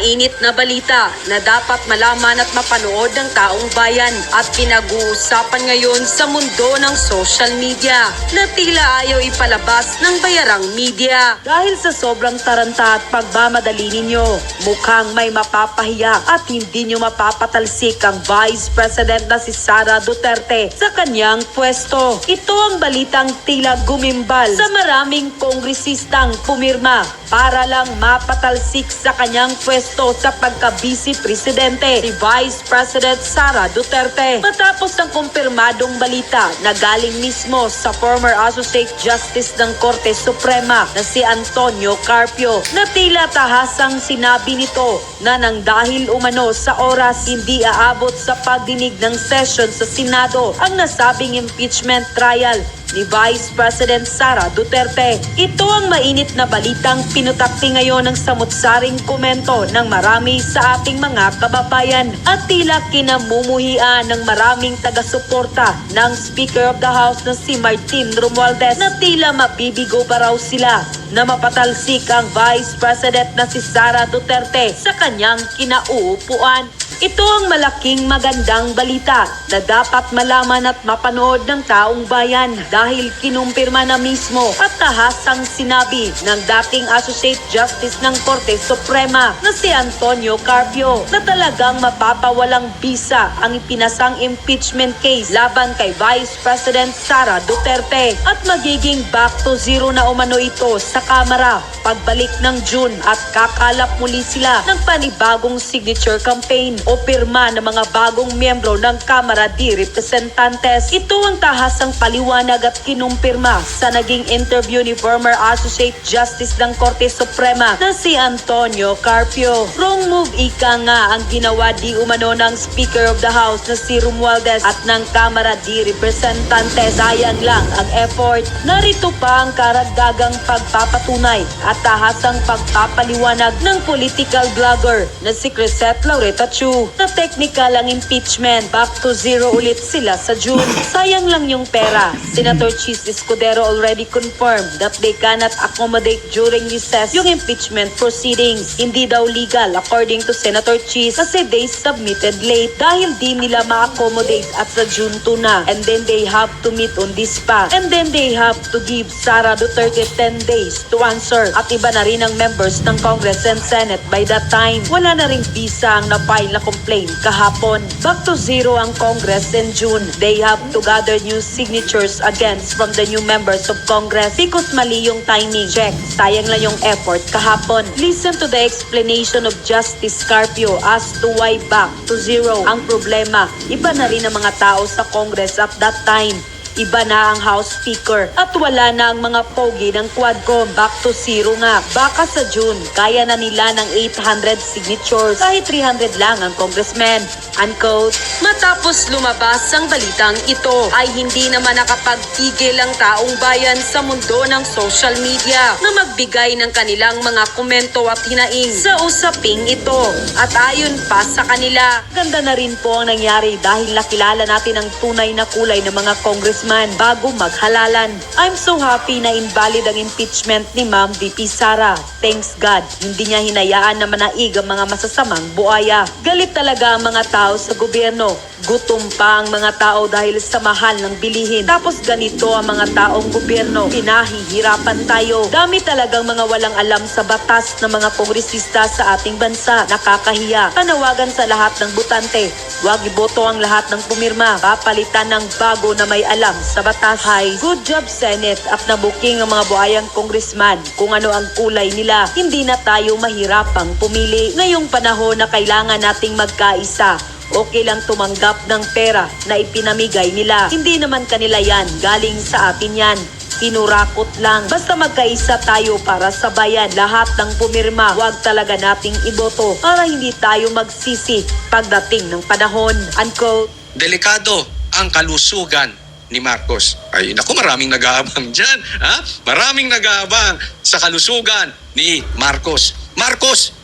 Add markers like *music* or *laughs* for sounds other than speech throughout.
mainit na balita na dapat malaman at mapanood ng taong bayan at pinag-uusapan ngayon sa mundo ng social media na tila ayaw ipalabas ng bayarang media. Dahil sa sobrang taranta at pagmamadali ninyo, mukhang may mapapahiya at hindi nyo mapapatalsik ang Vice President na si Sara Duterte sa kanyang pwesto. Ito ang balitang tila gumimbal sa maraming kongresistang pumirma para lang mapatalsik sa kanyang pwesto sa pagka-vice presidente si Vice President Sara Duterte. Matapos ng kumpirmadong balita na galing mismo sa former Associate Justice ng Korte Suprema na si Antonio Carpio na tila tahasang sinabi nito na nang dahil umano sa oras hindi aabot sa pagdinig ng session sa Senado ang nasabing impeachment trial ni Vice President Sara Duterte. Ito ang mainit na balitang pinutakti ngayon ng samutsaring komento ng marami sa ating mga kababayan at tila kinamumuhian ng maraming taga-suporta ng Speaker of the House na si Martin Romualdez na tila mabibigo pa raw sila na mapatalsik ang Vice President na si Sara Duterte sa kanyang kinauupuan. Ito ang malaking magandang balita na dapat malaman at mapanood ng taong bayan dahil kinumpirma na mismo at tahasang sinabi ng dating Associate Justice ng Korte Suprema na si Antonio Carpio na talagang mapapawalang bisa ang ipinasang impeachment case laban kay Vice President Sara Duterte at magiging back to zero na umano ito sa Kamara pagbalik ng June at kakalap muli sila ng panibagong signature campaign o pirma ng mga bagong miyembro ng Kamara de Representantes. Ito ang tahasang paliwanag at kinumpirma sa naging interview ni former Associate Justice ng Korte Suprema na si Antonio Carpio. Wrong move ika nga ang ginawa di umano ng Speaker of the House na si Romualdez at ng Kamara de Representantes. Sayang lang ang effort. Narito pa ang karagdagang pagpapatunay at tahasang pagpapaliwanag ng political blogger na si Crisette Laureta Chu na technical ang impeachment. Back to zero ulit sila sa June. Sayang lang yung pera. Senator Chis Escudero already confirmed that they cannot accommodate during recess yung impeachment proceedings. Hindi daw legal according to Senator Chis kasi they submitted late dahil di nila ma-accommodate at sa June 2 na. And then they have to meet on this pa. And then they have to give Sara Duterte 10 days to answer. At iba na rin ang members ng Congress and Senate by that time. Wala na ring visa ang na-file na complaint kahapon. Back to zero ang Congress in June. They have to gather new signatures against from the new members of Congress because mali yung timing. Check. Sayang lang yung effort kahapon. Listen to the explanation of Justice Carpio as to why back to zero ang problema. Iba na rin ang mga tao sa Congress at that time. Iba na ang House Speaker at wala na ang mga pogi ng Quadcom. Back to zero nga. Baka sa June, kaya na nila ng 800 signatures. Kahit 300 lang ang congressman. Unquote. Matapos lumabas ang balitang ito, ay hindi naman nakapagpigil ang taong bayan sa mundo ng social media na magbigay ng kanilang mga komento at hinaing sa usaping ito. At ayon pa sa kanila, ganda na rin po ang nangyari dahil nakilala natin ang tunay na kulay ng mga congressman bago maghalalan. I'm so happy na invalid ang impeachment ni Ma'am VP Sara. Thanks God, hindi niya hinayaan na manaig ang mga masasamang buaya. Galit talaga ang mga tao sa gobyerno. Gutom pa ang mga tao dahil sa mahal ng bilihin. Tapos ganito ang mga taong gobyerno. Pinahihirapan tayo. Dami talagang mga walang alam sa batas ng mga kongresista sa ating bansa. Nakakahiya. Panawagan sa lahat ng butante. Huwag iboto ang lahat ng pumirma. Papalitan ng bago na may alam sa batas. Hi, good job Senate at nabuking ang mga buhayang congressman kung ano ang kulay nila. Hindi na tayo mahirapang pumili. Ngayong panahon na kailangan nating magkaisa okay lang tumanggap ng pera na ipinamigay nila. Hindi naman kanila yan, galing sa atin yan. Kinurakot lang. Basta magkaisa tayo para sa bayan. Lahat ng pumirma, huwag talaga nating iboto para hindi tayo magsisi pagdating ng panahon. Unquote. delikado ang kalusugan ni Marcos. Ay, naku, maraming nag-aabang *laughs* dyan. Ha? Maraming nag-aabang sa kalusugan ni Marcos. Marcos,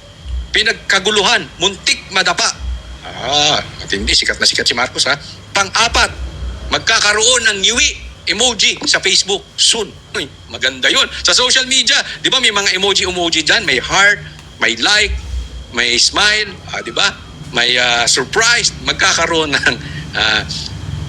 pinagkaguluhan, muntik madapa. Ah, matindi, sikat na sikat si Marcos ha. Pang-apat, magkakaroon ng ngiwi emoji sa Facebook soon. Uy, maganda yon Sa social media, di ba may mga emoji-emoji dyan? May heart, may like, may smile, ah, di ba? May ah, surprise, magkakaroon *laughs* ng ah,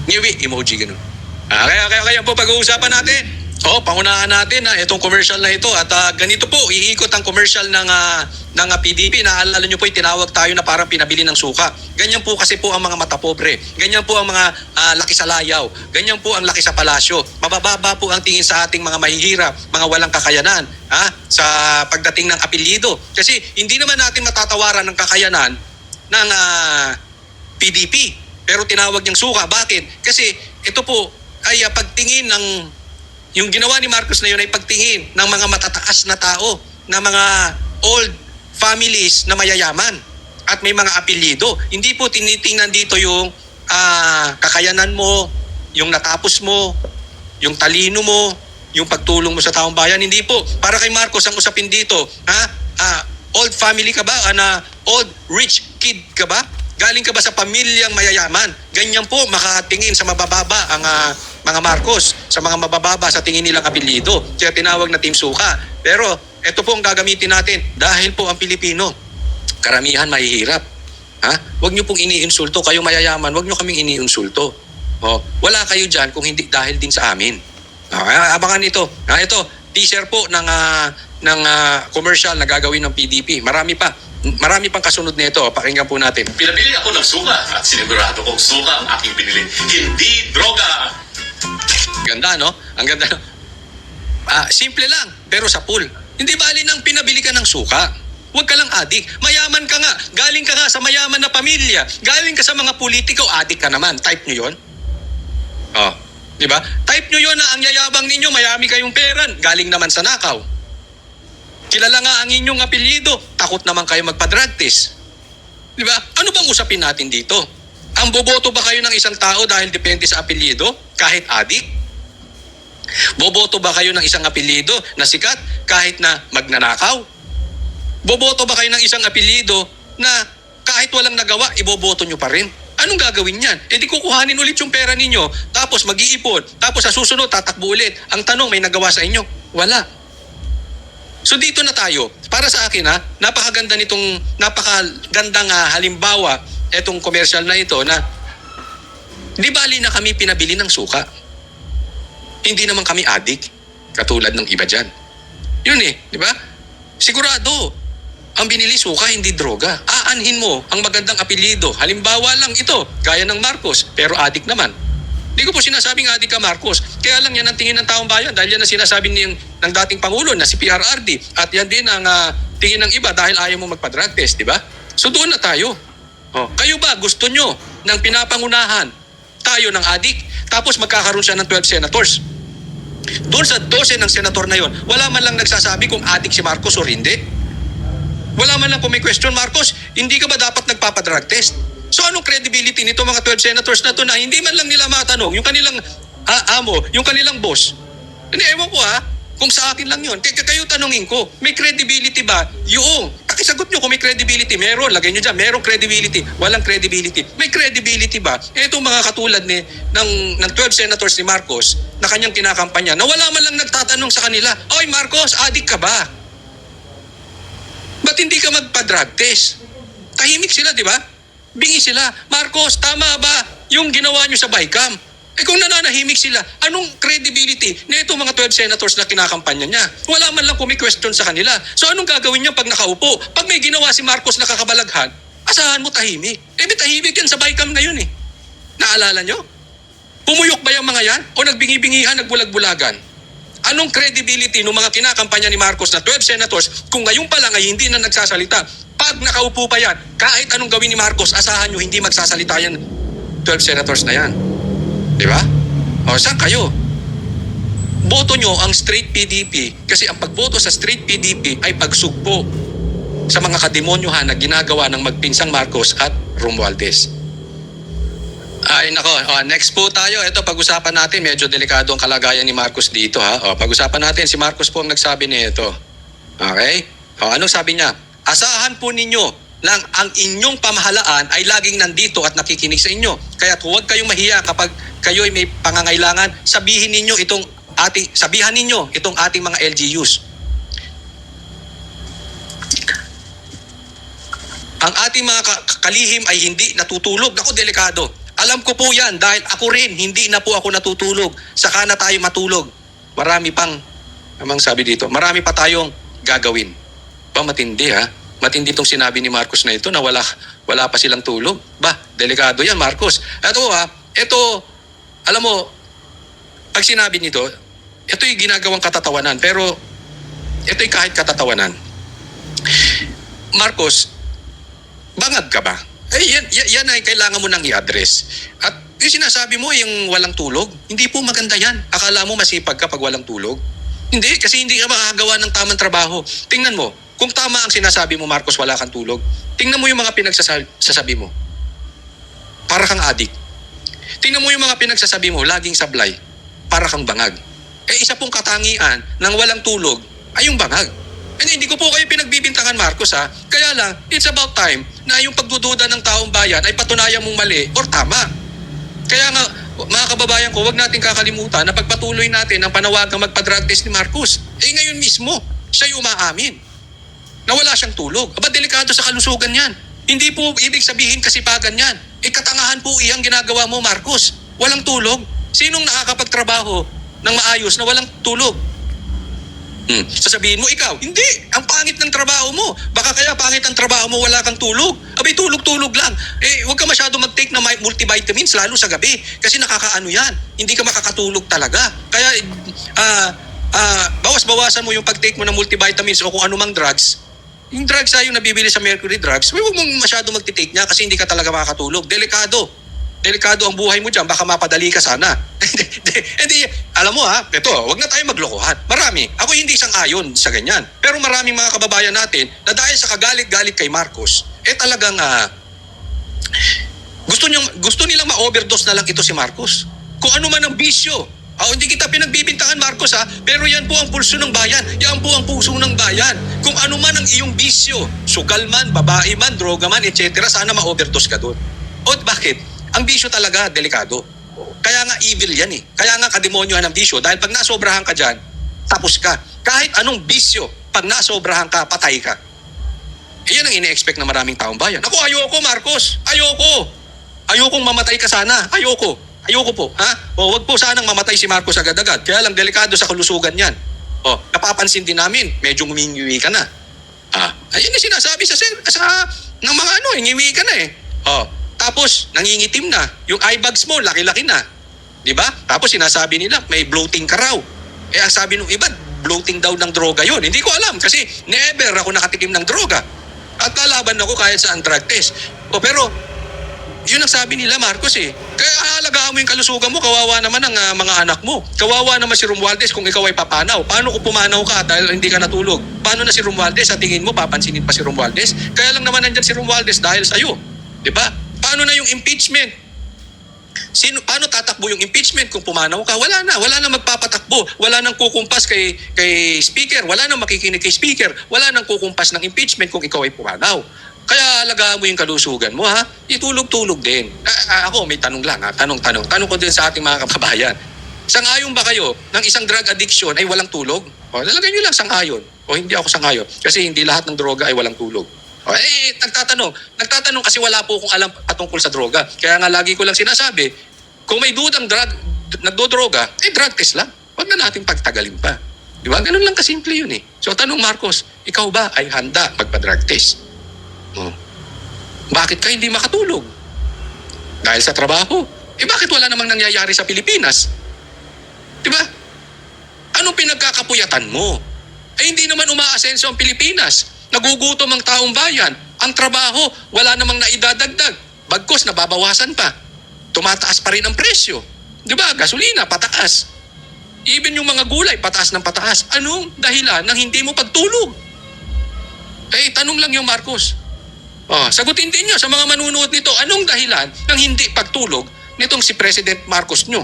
ngiwi emoji ganun. Ah, kaya, kaya, kaya po pag-uusapan natin, oh, pangunahan natin na itong commercial na ito at ah, ganito po, iikot ang commercial ng, ah, ng ah, PDP. Naalala nyo po, tinawag tayo na parang pinabili ng suka. Ganyan po kasi po ang mga mata pobre. Ganyan po ang mga ah, laki sa layaw. Ganyan po ang laki sa palasyo. Mabababa po ang tingin sa ating mga mahihirap, mga walang kakayanan ha, sa pagdating ng apelyido. Kasi hindi naman natin matatawaran ng kakayanan ng ah, PDP. Pero tinawag niyang suka. Bakit? Kasi ito po ay ah, pagtingin ng yung ginawa ni Marcos na yun ay pagtingin ng mga matataas na tao, na mga old families na mayayaman at may mga apelyido. Hindi po tinitingnan dito yung ah, kakayanan mo, yung natapos mo, yung talino mo, yung pagtulong mo sa taong bayan. Hindi po. Para kay Marcos ang usapin dito, ha? Ah, old family ka ba? Ana, old rich kid ka ba? Galing ka ba sa pamilyang mayayaman? Ganyan po makatingin sa mabababa ang ah, mga Marcos, sa mga mabababa sa tingin nilang apelyido. Kaya tinawag na Team Suka. Pero ito po ang gagamitin natin dahil po ang Pilipino, karamihan mahihirap. Ha? Huwag niyo pong iniinsulto. Kayo mayayaman, huwag niyo kaming iniinsulto. Oh, wala kayo diyan kung hindi dahil din sa amin. Ah, abangan ito. Ah, ito, teaser po ng ah, ng ah, commercial na gagawin ng PDP. Marami pa. Marami pang kasunod nito. Pakinggan po natin. Pinabili ako ng suka at sinigurado kong suka ang aking binili. Hindi droga! Ganda, no? Ang ganda. Ah, simple lang, pero sa pool. Hindi bali nang pinabili ka ng suka. Huwag ka lang adik. Mayaman ka nga. Galing ka nga sa mayaman na pamilya. Galing ka sa mga politiko, adik ka naman. Type nyo yon. Oh, di ba? Type nyo yon na ang yayabang ninyo, mayami kayong peran. Galing naman sa nakaw. Kilala nga ang inyong apelyido. Takot naman kayo magpa-drug test. Di ba? Ano bang usapin natin dito? Ang boboto ba kayo ng isang tao dahil depende sa apelyido? Kahit adik? Boboto ba kayo ng isang apelyido na sikat kahit na magnanakaw? Boboto ba kayo ng isang apelyido na kahit walang nagawa, iboboto nyo pa rin? Anong gagawin niyan? E di kukuhanin ulit yung pera ninyo, tapos mag-iipon, tapos sa susunod tatakbo ulit. Ang tanong, may nagawa sa inyo? Wala. So dito na tayo. Para sa akin ha, napakaganda nitong, napakagandang ah, halimbawa, etong commercial na ito na di bali na kami pinabili ng suka. Hindi naman kami adik, katulad ng iba dyan. Yun eh, di ba? Sigurado, ang binili suka, hindi droga. Aanhin mo ang magandang apelyido. Halimbawa lang ito, gaya ng Marcos, pero adik naman. Hindi ko po sinasabing adik ka Marcos. Kaya lang yan ang tingin ng taong bayan dahil yan ang sinasabi ng, ng dating Pangulo na si PRRD. At yan din ang ah, tingin ng iba dahil ayaw mo magpa-drug test, di ba? So doon na tayo. Oh, kayo ba gusto nyo ng pinapangunahan tayo ng adik tapos magkakaroon siya ng 12 senators? Doon sa 12 ng senator na yon, wala man lang nagsasabi kung adik si Marcos o hindi. Wala man lang po may question, Marcos, hindi ka ba dapat nagpapadrug test? So anong credibility nito mga 12 senators na to na hindi man lang nila matanong yung kanilang ah, amo, yung kanilang boss? Hindi, ewan ko ha, kung sa akin lang yun. Kaya kayo tanongin ko, may credibility ba? Yung, pakisagot nyo kung may credibility. Meron, lagay nyo dyan, merong credibility. Walang credibility. May credibility ba? Eh, itong mga katulad ni, ng, ng 12 senators ni Marcos na kanyang kinakampanya na wala man lang nagtatanong sa kanila, Oy Marcos, adik ka ba? Ba't hindi ka magpa-drug test? Tahimik sila, di ba? Bingi sila. Marcos, tama ba yung ginawa nyo sa Bicam? Eh kung nananahimik sila, anong credibility na itong mga 12 senators na kinakampanya niya? Wala man lang kumi-question sa kanila. So anong gagawin niya pag nakaupo? Pag may ginawa si Marcos na kakabalaghan, asahan mo tahimik. Eh may tahimik yan sa Bicam na yun eh. Naalala nyo? Pumuyok ba yung mga yan? O nagbingi-bingihan, nagbulag-bulagan? Anong credibility ng mga kinakampanya ni Marcos na 12 senators kung ngayon pa lang ay hindi na nagsasalita? Pag nakaupo pa yan, kahit anong gawin ni Marcos, asahan nyo hindi magsasalita yan 12 senators na yan. Di ba? O saan kayo? Boto nyo ang straight PDP kasi ang pagboto sa straight PDP ay pagsugpo sa mga kademonyohan na ginagawa ng magpinsang Marcos at Romualdez. Ay nako, oh, next po tayo. Ito pag-usapan natin, medyo delikado ang kalagayan ni Marcos dito ha. Oh, pag-usapan natin si Marcos po ang nagsabi nito. Okay? Oh, anong sabi niya? Asahan po ninyo lang ang inyong pamahalaan ay laging nandito at nakikinig sa inyo. Kaya huwag kayong mahiya kapag kayo ay may pangangailangan, sabihin ninyo itong ating sabihan ninyo itong ating mga LGUs. ang ating mga ka- kalihim ay hindi natutulog. Naku, delikado. Alam ko po yan dahil ako rin, hindi na po ako natutulog. Saka na tayo matulog. Marami pang, amang sabi dito, marami pa tayong gagawin. Ba, matindi ha? Matindi itong sinabi ni Marcos na ito na wala, wala pa silang tulog. Ba, delikado yan, Marcos. Ito ha, ito, alam mo, pag sinabi nito, ito'y ginagawang katatawanan. Pero, ito'y kahit katatawanan. Marcos, bangag ka ba? Eh, yan, yan, ay kailangan mo nang i-address. At yung sinasabi mo, yung walang tulog, hindi po maganda yan. Akala mo masipag ka pag walang tulog? Hindi, kasi hindi ka makagawa ng tamang trabaho. Tingnan mo, kung tama ang sinasabi mo, Marcos, wala kang tulog, tingnan mo yung mga pinagsasabi mo. Para kang adik. Tingnan mo yung mga pinagsasabi mo, laging sablay. Para kang bangag. Eh, isa pong katangian ng walang tulog ay yung bangag. And hindi ko po kayo pinagbibintangan, Marcos, ha? Kaya lang, it's about time na yung pagdududa ng taong bayan ay patunayan mong mali or tama. Kaya nga, mga kababayan ko, wag natin kakalimutan na pagpatuloy natin ang panawagang magpa-drug test ni Marcos. Eh ngayon mismo, siya yung umaamin na wala siyang tulog. Aba, delikado sa kalusugan yan. Hindi po ibig sabihin kasipagan yan. Eh, katangahan po iyang ginagawa mo, Marcos. Walang tulog. Sinong nakakapagtrabaho ng maayos na walang tulog? Hmm. Sasabihin mo, ikaw, hindi. Ang pangit ng trabaho mo. Baka kaya pangit ang trabaho mo, wala kang tulog. Abay, tulog-tulog lang. Eh, huwag ka masyado mag-take ng mi- multivitamins, lalo sa gabi. Kasi nakakaano yan. Hindi ka makakatulog talaga. Kaya, ah, ah, bawas-bawasan mo yung pag-take mo ng multivitamins o kung anumang drugs. Yung drugs na yung nabibili sa Mercury Drugs, huwag mong masyado mag-take niya kasi hindi ka talaga makakatulog. Delikado. Delikado ang buhay mo dyan, baka mapadali ka sana. *laughs* Hindi, alam mo ha, ito, wag na tayo maglokohan. Marami. Ako hindi isang ayon sa ganyan. Pero maraming mga kababayan natin na dahil sa kagalit-galit kay Marcos, eh talagang ah, gusto niyang gusto nilang ma-overdose na lang ito si Marcos. Kung ano man ang bisyo. Ah, hindi kita pinagbibintangan Marcos ha, pero yan po ang pulso ng bayan. Yan po ang puso ng bayan. Kung ano man ang iyong bisyo, sugal man, babae man, droga man, etc., sana ma-overdose ka doon. O bakit? Ang bisyo talaga, delikado. Kaya nga evil yan eh. Kaya nga kademonyohan ng bisyo dahil pag nasobrahan ka dyan, tapos ka. Kahit anong bisyo, pag nasobrahan ka, patay ka. Iyan ang ine-expect ng maraming taong bayan. Ako, ayoko, Marcos. Ayoko. Ayokong mamatay ka sana. Ayoko. Ayoko po. Ha? O, wag po sanang mamatay si Marcos agad-agad. Kaya lang delikado sa kalusugan yan. O, napapansin din namin, medyo ngumingiwi ka na. Ah, ayun yung sinasabi sa, sa ng mga ano, ngiwi ka na eh. O, tapos, nangingitim na. Yung eye bags mo, laki-laki na. Di ba? Tapos sinasabi nila, may bloating ka raw. Eh, ang sabi nung iba, bloating daw ng droga yon. Hindi ko alam kasi never ako nakatikim ng droga. At lalaban ako kahit sa drug test. O pero, yun ang sabi nila Marcos eh. Kaya aalagaan mo yung kalusugan mo, kawawa naman ang ah, mga anak mo. Kawawa naman si Romualdez kung ikaw ay papanaw. Paano kung pumanaw ka dahil hindi ka natulog? Paano na si Romualdez? Sa tingin mo, papansinin pa si Romualdez? Kaya lang naman nandyan si Romualdez dahil sa'yo. Di ba? Paano na yung impeachment? Sino, paano tatakbo yung impeachment kung pumanaw ka? Wala na. Wala na magpapatakbo. Wala nang kukumpas kay, kay speaker. Wala nang makikinig kay speaker. Wala nang kukumpas ng impeachment kung ikaw ay pumanaw. Kaya alagaan mo yung kalusugan mo ha. Itulog-tulog din. A- a- ako may tanong lang ha. Tanong-tanong. Tanong ko din sa ating mga kababayan. Sangayon ba kayo ng isang drug addiction ay walang tulog? O, lalagay nyo lang sangayon. O hindi ako sangayon. Kasi hindi lahat ng droga ay walang tulog. O, eh, nagtatanong. Nagtatanong kasi wala po akong alam patungkol sa droga. Kaya nga lagi ko lang sinasabi, kung may dudang drug, nagdodroga, eh drug test lang. Huwag na natin pagtagalin pa. Di ba? Ganun lang kasimple yun eh. So tanong Marcos, ikaw ba ay handa magpa-drug test? Oh. Bakit ka hindi makatulog? Dahil sa trabaho. Eh bakit wala namang nangyayari sa Pilipinas? Di ba? Anong pinagkakapuyatan mo? Eh hindi naman umaasenso ang Pilipinas. Nagugutom ang taong bayan. Ang trabaho, wala namang naidadagdag. Bagkos, nababawasan pa. Tumataas pa rin ang presyo. Di ba? Gasolina, pataas. Even yung mga gulay, pataas ng pataas. Anong dahilan ng hindi mo pagtulog? Eh, tanong lang yung Marcos. Oh, sagutin din nyo sa mga manunood nito, anong dahilan ng hindi pagtulog nitong si President Marcos nyo?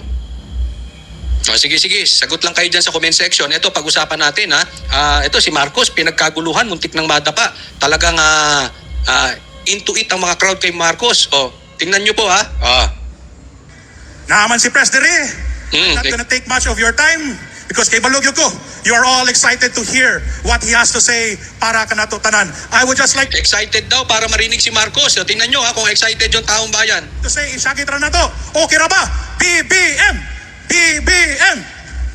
Oh, sige, sige. Sagot lang kayo dyan sa comment section. Ito, pag-usapan natin ha. Ah, ito, si Marcos, pinagkaguluhan, muntik ng madapa. Talagang ah, ah, into it ang mga crowd kay Marcos. Oh, tingnan nyo po ha. Ah. Naaman si Pres Dere. Mm, Not eh. gonna take much of your time. Because kay Balogyo ko, you are all excited to hear what he has to say para ka nato tanan. I would just like Excited daw para marinig si Marcos. Tingnan nyo ha kung excited yung taong bayan. to say, isakit ra na to. Okay ra ba? BBM! BBM!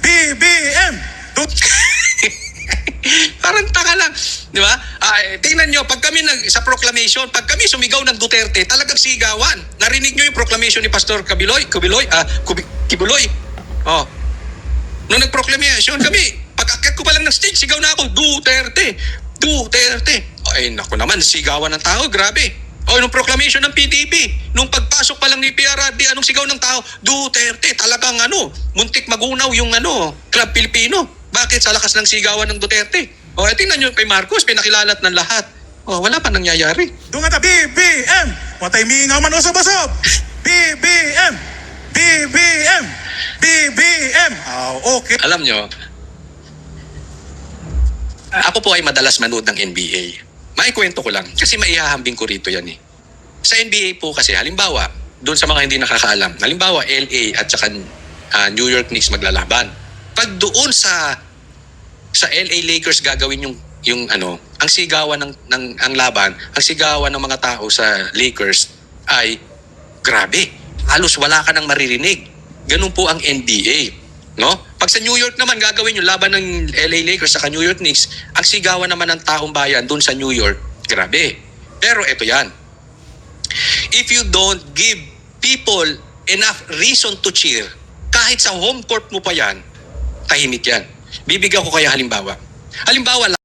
BBM! *laughs* Parang taka lang. Di ba? Ah, tingnan nyo, pag kami nag, sa proclamation, pag kami sumigaw ng Duterte, talagang sigawan. Narinig nyo yung proclamation ni Pastor Kabiloy? Kabiloy? Ah, Kubi, Kibuloy? Oh. Nung nag-proclamation kami, pag akit ko pa lang ng stage, sigaw na ako, Duterte! Duterte! Ay, naku naman, sigawan ng tao, grabe. O, nung proclamation ng PDP, nung pagpasok pa lang ni PRRD, anong sigaw ng tao? Duterte! Talagang ano, muntik magunaw yung ano, Club Pilipino. Bakit? Sa lakas ng sigawan ng Duterte. O, eh, tingnan nyo kay Marcos, pinakilalat ng lahat. O, wala pa nangyayari. Doon nga ta, BBM! Watay mingaw man usab-usab! BBM! BBM! BBM! Ah, okay. Alam nyo, ako po ay madalas manood ng NBA. Maikwento ko lang, kasi maihahambing ko rito yan eh. Sa NBA po kasi, halimbawa, doon sa mga hindi nakakaalam, halimbawa LA at saka ah, New York Knicks maglalaban. Pag doon sa sa LA Lakers gagawin yung yung ano, ang sigawan ng, ng ang laban, ang sigawan ng mga tao sa Lakers ay grabe. Halos wala ka nang maririnig. Ganun po ang NBA. No? Pag sa New York naman gagawin yung laban ng LA Lakers sa New York Knicks, ang sigawan naman ng taong bayan doon sa New York, grabe. Pero ito yan. If you don't give people enough reason to cheer, kahit sa home court mo pa yan, tahimik yan. Bibigyan ko kaya halimbawa. Halimbawa,